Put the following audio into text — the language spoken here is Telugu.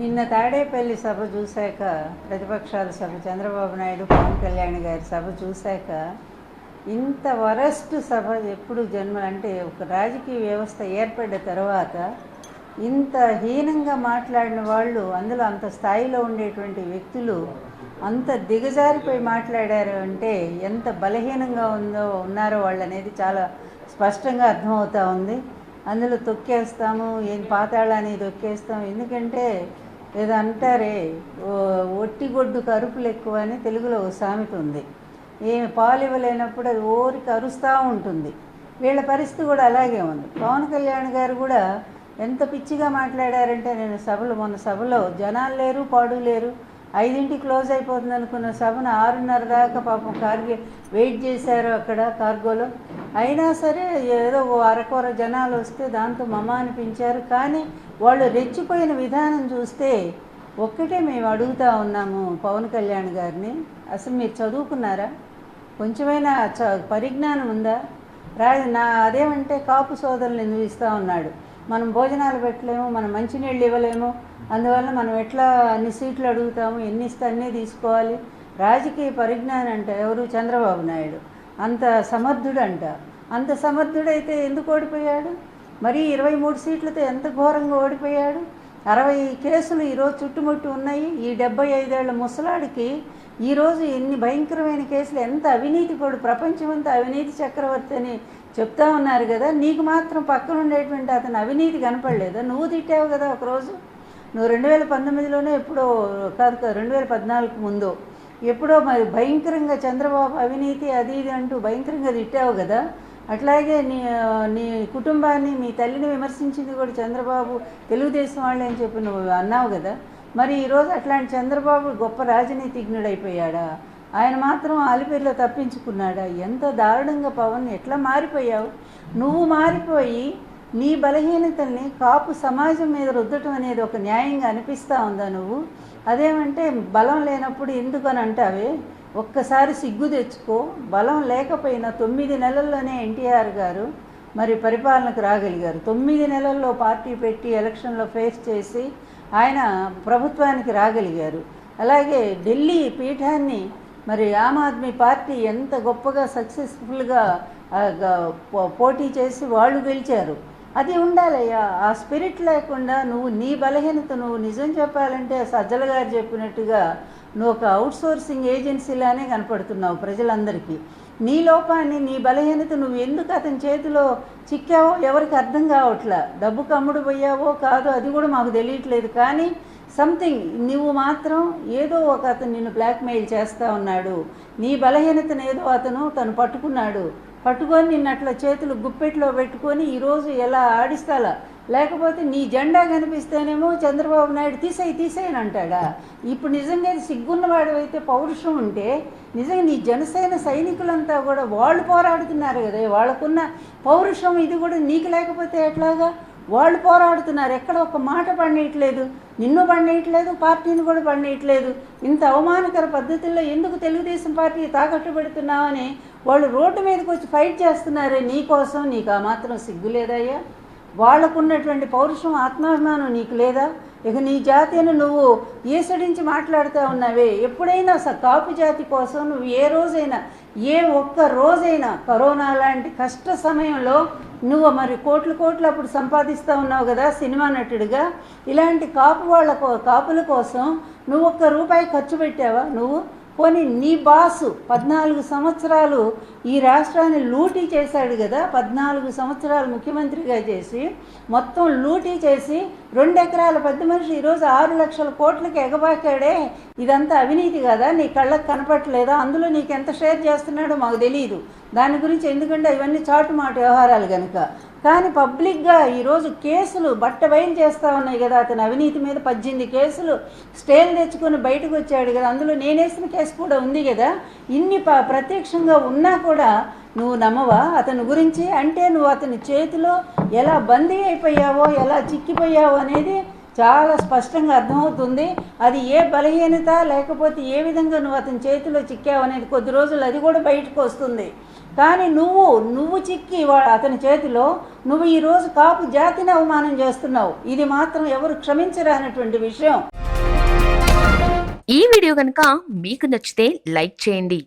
నిన్న తాడేపల్లి సభ చూశాక ప్రతిపక్షాల సభ చంద్రబాబు నాయుడు పవన్ కళ్యాణ్ గారి సభ చూశాక ఇంత వరస్ట్ సభ ఎప్పుడు జన్మ అంటే ఒక రాజకీయ వ్యవస్థ ఏర్పడ్డ తర్వాత ఇంత హీనంగా మాట్లాడిన వాళ్ళు అందులో అంత స్థాయిలో ఉండేటువంటి వ్యక్తులు అంత దిగజారిపోయి మాట్లాడారు అంటే ఎంత బలహీనంగా ఉందో ఉన్నారో వాళ్ళు అనేది చాలా స్పష్టంగా అర్థమవుతా ఉంది. అందులో తొక్కేస్తాము ఏం పాతాళాన్ని తొక్కేస్తాం ఎందుకంటే ఏదో అంటారే ఒట్టిగొడ్డు కరుపులు ఎక్కువ అని తెలుగులో ఒక సామెత ఉంది. ఏమి పాలు ఇవ్వలేనప్పుడు అది ఓరికి అరుస్తూ ఉంటుంది. వీళ్ళ పరిస్థితి కూడా అలాగే ఉంది. పవన్ కళ్యాణ్ గారు కూడా ఎంత పిచ్చిగా మాట్లాడారంటే నేను సభలో మొన్న సభలో జనాలు లేరు పాడు లేరు. ఐదింటికి క్లోజ్ అయిపోతుంది అనుకున్న సభను ఆరున్నర దాకా పాపం కార్గి వెయిట్ చేశారు అక్కడ కార్గోలో. అయినా సరే ఏదో ఓ అరకొర జనాలు వస్తే దాంతో మమ అనిపించారు. కానీ వాళ్ళు రెచ్చిపోయిన విధానం చూస్తే ఒక్కటే మేము అడుగుతా ఉన్నాము పవన్ కళ్యాణ్ గారిని. అసలు మీరు చదువుకున్నారా? కొంచెమైనా చ పరిజ్ఞానం ఉందా? రా నా అదేమంటే కాపు సోదరులు ఎందుకు ఇస్తూ ఉన్నాడు. మనం భోజనాలు పెట్టలేము మనం మంచినీళ్ళు ఇవ్వలేము. అందువల్ల మనం ఎట్లా అన్ని సీట్లు అడుగుతాము ఎన్ని ఇస్తే అన్నీ తీసుకోవాలి. రాజకీయ పరిజ్ఞానం అంట ఎవరు? చంద్రబాబు నాయుడు. అంత సమర్థుడంట. అంత సమర్థుడైతే ఎందుకు ఓడిపోయాడు? మరి ఇరవై మూడు సీట్లతో ఎంత ఘోరంగా ఓడిపోయాడు? అరవై కేసులు ఈరోజు చుట్టుముట్టు ఉన్నాయి. ఈ డెబ్బై ఐదేళ్ళ ముసలాడికి ఈరోజు ఎన్ని భయంకరమైన కేసులు ఎంత అవినీతి కూడా ప్రపంచమంతా అవినీతి చక్రవర్తి అని చెప్తా ఉన్నారు కదా. నీకు మాత్రం పక్కన ఉండేటువంటి అతను అవినీతి కనపడలేదా? నువ్వు తిట్టావు కదా ఒకరోజు. నువ్వు రెండు వేల పంతొమ్మిదిలోనే ఎప్పుడో కాదు కాదు రెండు వేల పద్నాలుగు ముందు ఎప్పుడో మరి భయంకరంగా చంద్రబాబు అవినీతి అది ఇది అంటూ భయంకరంగా తిట్టావు కదా. అట్లాగే నీ నీ కుటుంబాన్ని మీ తల్లిని విమర్శించింది కూడా చంద్రబాబు తెలుగుదేశం వాళ్ళే అని చెప్పి నువ్వు అన్నావు కదా. మరి ఈరోజు అట్లాంటి చంద్రబాబు గొప్ప రాజనీతిజ్ఞుడైపోయాడా? ఆయన మాత్రం ఆలిపేరులో తప్పించుకున్నాడా? ఎంత దారుణంగా పవన్ ఎట్లా మారిపోయావు? నువ్వు మారిపోయి నీ బలహీనతల్ని కాపు సమాజం మీద రుద్దటం అనేది ఒక న్యాయంగా అనిపిస్తూ ఉందా నువ్వు? అదేమంటే బలం లేనప్పుడు ఎందుకని అంటావే? ఒక్కసారి సిగ్గు తెచ్చుకో. బలం లేకపోయినా తొమ్మిది నెలల్లోనే ఎన్టీఆర్ గారు మరి పరిపాలనకు రాగలిగారు. తొమ్మిది నెలల్లో పార్టీ పెట్టి ఎలక్షన్లో ఫేస్ చేసి ఆయన ప్రభుత్వానికి రాగలిగారు. అలాగే ఢిల్లీ పీఠాన్ని మరి ఆమ్ ఆద్మీ పార్టీ ఎంత గొప్పగా సక్సెస్ఫుల్గా పోటీ చేసి వాళ్ళు గెలిచారు. అది ఉండాలయ్యా. ఆ స్పిరిట్ లేకుండా నువ్వు నీ బలహీనత నువ్వు నిజం చెప్పాలంటే సజ్జల గారు చెప్పినట్టుగా నువ్వు ఒక అవుట్ సోర్సింగ్ ఏజెన్సీలానే కనపడుతున్నావు ప్రజలందరికీ. నీ లోపాన్ని నీ బలహీనత నువ్వు ఎందుకు అతని చేతిలో చిక్కావో ఎవరికి అర్థం కావట్లా? డబ్బు కమ్ముడు పోయావో కాదో అది కూడా మాకు తెలియట్లేదు. కానీ సంథింగ్ నువ్వు మాత్రం ఏదో ఒక అతను నిన్ను బ్లాక్మెయిల్ చేస్తూ ఉన్నాడు. నీ బలహీనతను ఏదో అతను తను పట్టుకున్నాడు. పట్టుకొని నిన్నట్లా చేతులు గుప్పెట్లో పెట్టుకొని ఈరోజు ఎలా ఆడిస్తాలా? లేకపోతే నీ జెండా కనిపిస్తేనేమో చంద్రబాబు నాయుడు తీసేయి తీసేయని అంటాడా? ఇప్పుడు నిజంగా సిగ్గున్నవాడు అయితే పౌరుషం ఉంటే నిజంగా నీ జనసేన సైనికులంతా కూడా వాళ్ళు పోరాడుతున్నారు కదా వాళ్ళకున్న పౌరుషం ఇది కూడా నీకు లేకపోతే ఎట్లాగా? వాళ్ళు పోరాడుతున్నారు ఎక్కడ ఒక మాట పండేయట్లేదు. నిన్ను పండేయట్లేదు పార్టీని కూడా పండేయట్లేదు. ఇంత అవమానకర పద్ధతుల్లో ఎందుకు తెలుగుదేశం పార్టీ తాకట్టు పెడుతున్నావని వాళ్ళు రోడ్డు మీదకి వచ్చి ఫైట్ చేస్తున్నారే నీ కోసం నీకు ఆ మాత్రం సిగ్గు లేదయ్యా? వాళ్ళకున్నటువంటి పౌరుషం ఆత్మాభిమానం నీకు లేదా? ఇక నీ జాతిని నువ్వు ఏసడించి మాట్లాడుతూ ఉన్నావే. ఎప్పుడైనా స కాపు జాతి కోసం నువ్వు ఏ రోజైనా ఏ ఒక్క రోజైనా కరోనా లాంటి కష్ట సమయంలో నువ్వు మరి కోట్లు కోట్లు అప్పుడు సంపాదిస్తూ ఉన్నావు కదా సినిమా నటుడిగా. ఇలాంటి కాపు వాళ్ళ కాపుల కోసం నువ్వు ఒక్క రూపాయి ఖర్చు పెట్టావా? నువ్వు? పోనీ నీ బాసు పద్నాలుగు సంవత్సరాలు ఈ రాష్ట్రాన్ని లూటీ చేశాడు కదా పద్నాలుగు సంవత్సరాలు ముఖ్యమంత్రిగా చేసి మొత్తం లూటీ చేసి రెండు ఎకరాల పెద్ద మనిషి ఈరోజు ఆరు లక్షల కోట్లకి ఎగబాకాడే. ఇదంతా అవినీతి కదా? నీ కళ్ళకు కనపట్లేదా అందులో నీకు ఎంత షేర్ చేస్తున్నాడో మాకు తెలియదు దాని గురించి ఎందుకంటే ఇవన్నీ చాటు మాట వ్యవహారాలు కనుక కానీ పబ్లిక్గా ఈరోజు కేసులు బట్ట బయలు చేస్తూ ఉన్నాయి కదా. అతను అవినీతి మీద పద్దెనిమిది కేసులు స్టేలు తెచ్చుకొని బయటకు వచ్చాడు కదా. అందులో నేనేసిన కేసు కూడా ఉంది కదా. ఇన్ని ప ప్రత్యక్షంగా ఉన్నా కూడా నువ్వు నమ్మవా? అతని గురించి అంటే నువ్వు అతని చేతిలో ఎలా బందీ అయిపోయావో ఎలా చిక్కిపోయావో అనేది చాలా స్పష్టంగా అర్థమవుతుంది. అది ఏ బలహీనత లేకపోతే ఏ విధంగా నువ్వు అతని చేతిలో చిక్కావు అనేది కొద్ది రోజులు అది కూడా బయటకు వస్తుంది. కానీ నువ్వు నువ్వు చిక్కి వా- అతని చేతిలో నువ్వు ఈరోజు కాపు జాతిని అవమానం చేస్తున్నావు. ఇది మాత్రం ఎవరు క్షమించరానటువంటి విషయం. ఈ వీడియో కనుక మీకు నచ్చితే లైక్ చేయండి.